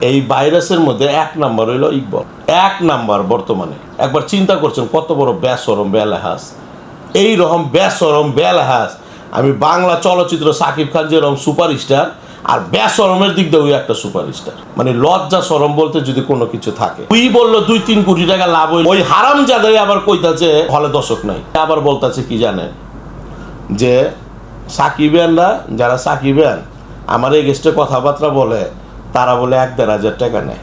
এই ভাইরাসের মধ্যে এক নাম্বার হইল ইকবল। এক নাম্বার বর্তমানে। একবার চিন্তা করছেন, কত বড় ব্যাসরম বেলাহাস। এই রকম ব্যাসরম বেলাহাস। আমি বাংলা চলচ্চিত্র সাকিব খান যেরকম সুপারস্টার, আর ব্যাসরমের দিক দিয়েও একটা সুপারস্টার। মানে লজ্জা সরম বলতে যদি কোনো কিছু থাকে। তুই বলল দুই তিন কোটি টাকা লাভ হইল। ওই হারাম জায়গায় আবার কইতাছে হলে দর্শক নাই। আবার বলতাছে কি জানেন? যে সাকিবেনরা, যারা সাকিবেন, আমার এই গেস্টে কথাবার্তা বলে তারা বলে, এক দেড় হাজার টাকা নেয়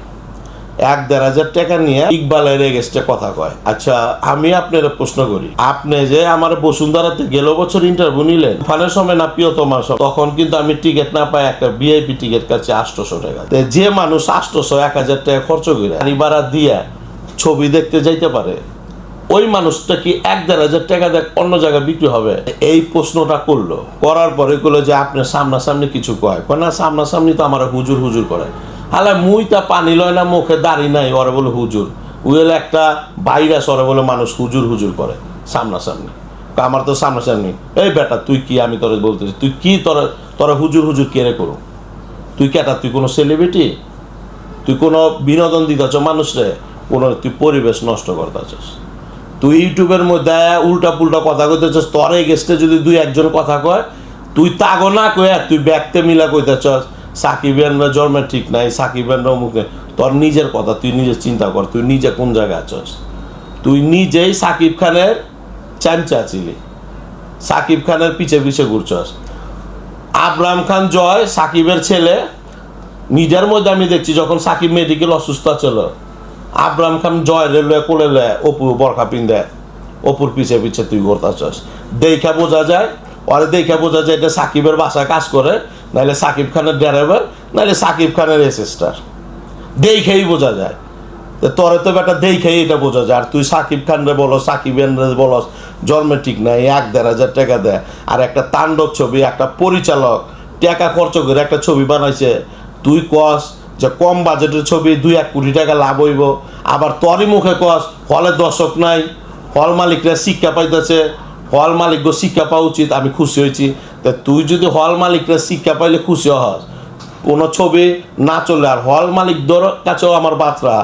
এক দেড় হাজার টাকা নিয়ে ইকবালের এগেস্টে কথা কয় আচ্ছা আমি আপনার প্রশ্ন করি, আপনি যে আমার বসুন্ধরাতে গেল বছর ইন্টারভিউ নিলেন, ফানের সময় না প্রিয়তমার সময়? তখন কিন্তু আমি টিকিট না পাই একটা ভিআইপি টিকিট কাছে আটশোশো টাকা। যে মানুষ আটশোশো, এক হাজার টাকা খরচ করে ভাড়া দিয়ে ছবি দেখতে যাইতে পারে ওই মানুষটা কি এক দেড় হাজার টাকা দেখ অন্য জায়গায় বিক্রি হবে? এই প্রশ্নটা করল। করার পরে করল যে আপনার সামনাসামনি কিছু কয়। না, সামনাসামনি তো আমার হুজুর হুজুর করে। হালা মুই তা পানি লয় না, মুখে দাড়ি নাই, ওরা বলে হুজুর। উইলে একটা ভাইরাস, ওরা বলে মানুষ হুজুর হুজুর করে, সামনাসামনি। আমার তো সামনাসামনি। এই বেটা, তুই কি, আমি তোরে বলতেছি, তুই কি তোরা তোরা হুজুর হুজুর কেড়ে করো? তুই কেটা তুই কোনো সেলিব্রিটি তুই কোনো বিনোদন দিতেছ মানুষরে কোনো, তুই পরিবেশ নষ্ট করতেছস। তুই ইউটিউবের মধ্যে উল্টা পুল্টা কথা কইতেছস, তোর গেস্টে যদি দুই একজন কথা কয়, তুই তাগো না কয়ে তুই ব্যাগতে মিলা কইতেছস সাকিবেনরা জন্মের ঠিক নাই সাকিবেনরা মুখে তোর নিজের কথা, তুই নিজে চিন্তা কর, তুই নিজে কোন জায়গায় আছস? তুই নিজেই সাকিব খানের চামচা ছিলি, সাকিব খানের পিছে পিছে ঘুরছস। আবরাম খান জয়, সাকিবের ছেলে, মিডিয়ার মধ্যে আমি দেখছি যখন সাকিব মেডিকেল অসুস্থ ছিল আবরাম খান জয় রেলওয়ে কোলে লে অপু বরখা পিন্দে, অপুর পিছে পিছে তুই ঘুরতাছস দেখা বোঝা যায় ওরে দেখা বোঝা যায় এটা সাকিবের বাসায় কাজ করে নাহলে সাকিব খানের ড্রাইভার নাহলে সাকিব খানের এসিস্টার দেখেই বোঝা যায়। তো তোরে তো বেটা দেখেই এটা বোঝা যায়। আর তুই সাকিব খান রে বলো সাকিব বলো জন্মে ঠিক নাই, এক দেড় হাজার টাকা দেয় আর একটা তাণ্ডব ছবি, একটা পরিচালক, টাকা খরচ করে একটা ছবি বানাইছে। তুই কস যে কম বাজেটের ছবি, দুই এক কোটি টাকা লাভ হইব। আবার তোরই মুখে কস, হলে দর্শক নাই, হল মালিকরা শিক্ষা পাইতেছে, হল মালিক শিক্ষা পাওয়া উচিত, আমি খুশি হয়েছি। তা তুই যদি হল মালিকরা শিক্ষা পাইলে খুশি হস। কোনো ছবি না চলে আর হল মালিক দর কাছেও আমার বাচ্চা।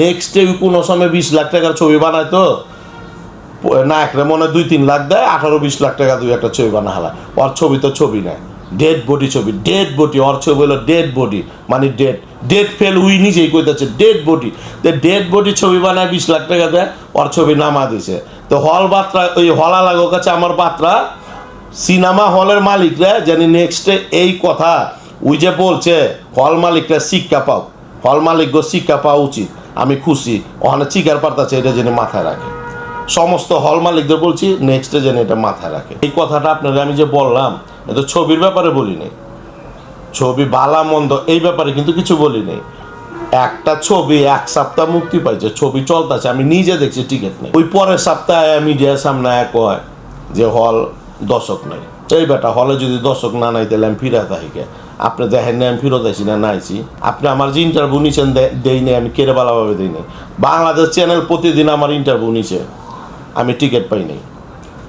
নেক্সট ডে কোনো সময় বিশ লাখ টাকার ছবি বানায় তো, না, একটা মনে দুই তিন লাখ দেয়, আঠারো বিশ লাখ টাকা দুই একটা ছবি বানা হালা ওর ছবি তো ছবি নেয় ডেড বডি ছবি ডেড বডি ওর ছবি হলো ডেড বডি মানে ডেড ডেড ফেল উই নিজেই কইতেছে ডেড বডি তো ডেড বডি ছবি বানায় বিশ লাখ টাকা দেয়, ওর ছবি নামা দিছে। তো হল বাত্রা, ওই হলা লাগো কাছে আমার বাত্রা, সিনেমা হলের মালিকরা জানি নেক্সটে এই কথা, ওই যে বলছে, হল মালিকরা শিক্ষা পাও, হল মালিক শিক্ষা পাওয়া উচিত, আমি খুশি, ওখানে চিকার পারতাছে, এটা যেন মাথায় রাখে। সমস্ত হল মালিকদের বলছি নেক্সটে যেন এটা মাথায় রাখে। এই কথাটা আপনাদের আমি যে বললাম এটা ছবির ব্যাপারে বলি নাই ছবি বালা মন্দ, এই ব্যাপারে কিন্তু কিছু বলি নেই একটা ছবি এক সপ্তাহ মুক্তি পাইছে, ছবি চলতেছে, আমি নিজে দেখছি টিকিট নেই। ওই পরের সপ্তাহে মিডিয়ার সামনে এক কয় যে হল দর্শক নাই। এই বেটা, হলে যদি দর্শক না নাই, তাহলে আমি ফিরে থাকি আপনি দেখেন না আমি ফিরত আইছি না, নাইছি। আপনি আমার যে ইন্টারভিউ নিছেন, দে- দেই নাই, আমি কেড়ে বালাভাবে দেই নাই। বাংলাদেশ চ্যানেল প্রতিদিন আমার ইন্টারভিউ নিছে, আমি টিকিট পাই নাই।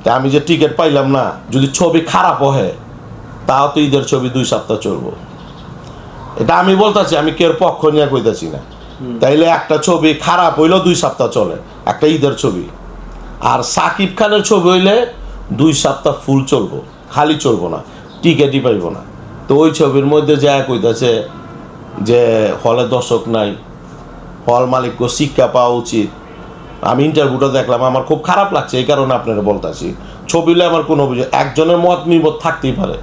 তা আমি যে টিকিট পাইলাম না, যদি ছবি খারাপ হয় তাও তো ঈদের ছবি দুই সপ্তাহ চলবো। এটা আমি বলতেছি, আমি কের পক্ষ নিয়ে কইতাছি না। তাইলে একটা ছবি খারাপ হইলেও দুই সপ্তাহ চলে, একটা ঈদের ছবি। আর সাকিব খানের ছবি হইলে দুই সপ্তাহ ফুল চলবো, খালি চলবো না টিকেটই পাইব না। তো ওই ছবির মধ্যে যা কইতাছে যে হলে দর্শক নাই, হল মালিককে শিক্ষা পাওয়া উচিত। আমি ইন্টারভিউটা দেখলাম, আমার খুব খারাপ লাগছে, এই কারণে আপনারা বলতাছি। ছবিলে আমার কোনো অভিযোগ, একজনের মত নির্মত থাকতেই পারে।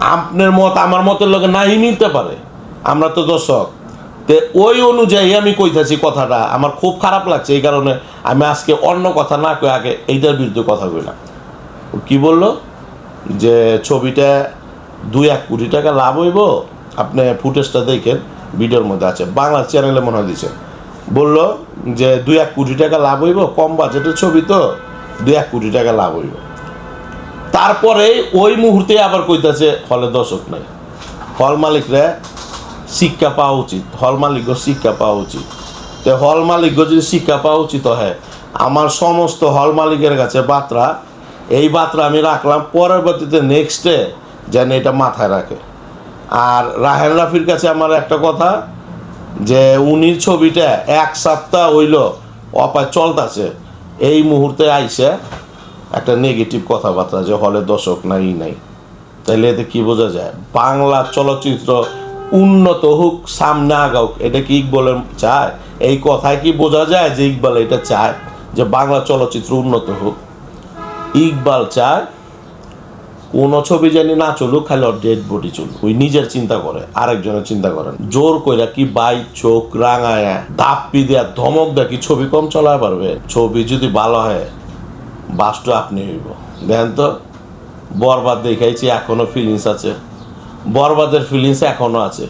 আপনার মত, আমার মতের লোকে নাই মিলতে পারে। আমরা তো দর্শক। তে ওই অনুযায়ী আমি কইতাছি কথাটা, আমার খুব খারাপ লাগছে এই কারণে আমি আজকে অন্য কথা না কয়ে আগে এইটার বিরুদ্ধে কথা কইলাম কি বলল? যে ছবিটা দুই এক কোটি টাকা লাভ হইব? আপনি ফুটেজটা দেখেন, ভিডিওর মধ্যে আছে, বাংলা চ্যানেলে মনে হয় দিছে। বলল যে দুই এক কোটি টাকা লাভ হইব, কম বাজেটের ছবি তো, দুই এক কোটি টাকা লাভ হইব। তারপরে ওই মুহূর্তে আবার কইতাছে, হলে দর্শক নাই। হল মালিকরা শিক্ষা পাওয়া উচিত। হল মালিকও শিক্ষা পাওয়া উচিত। তো হল মালিকও যদি শিক্ষা পাওয়া উচিত হয়, আমার সমস্ত হল মালিকের কাছে বার্তা এই বার্তা আমি রাখলাম পরবর্তীতে নেক্সটে যেন এটা মাথায় রাখে। আর রাহেন রাফির কাছে আমার একটা কথা, যে উনির ছবিটা এক সপ্তাহ হইল অপায় চলতেছে, এই মুহূর্তে আইসে একটা নেগেটিভ কথাবার্তা যে হলে দর্শক নাই নাই। তাহলে এতে কি বোঝা যায়? বাংলা চলচ্চিত্র উন্নত হোক, সামনে আগাউক এটা কি ইকবলের চায়? এই কথায় কি বোঝা যায় যে ইকবাল এটা চায় যে বাংলা চলচ্চিত্র উন্নত হোক? ইকবাল চায়, কোন ছবি জানি না চলুক, খালি ওর ডেড বডি চলুক। ওই নিজের চিন্তা করে, আরেকজনের চিন্তা করেন জোর কইরা কি বাই চোখ রাঙায়া, দাপ্পি দেয়া ধমক দেয়া কি ছবি কম চলায় পারবে? ছবি যদি ভালো হয় বাসটা আপনি হইব। দেখেন তো বরবাদ দেখাইছি এখনও ফিলিংস আছে। বরবাদের ফিলিংস এখনও আছে।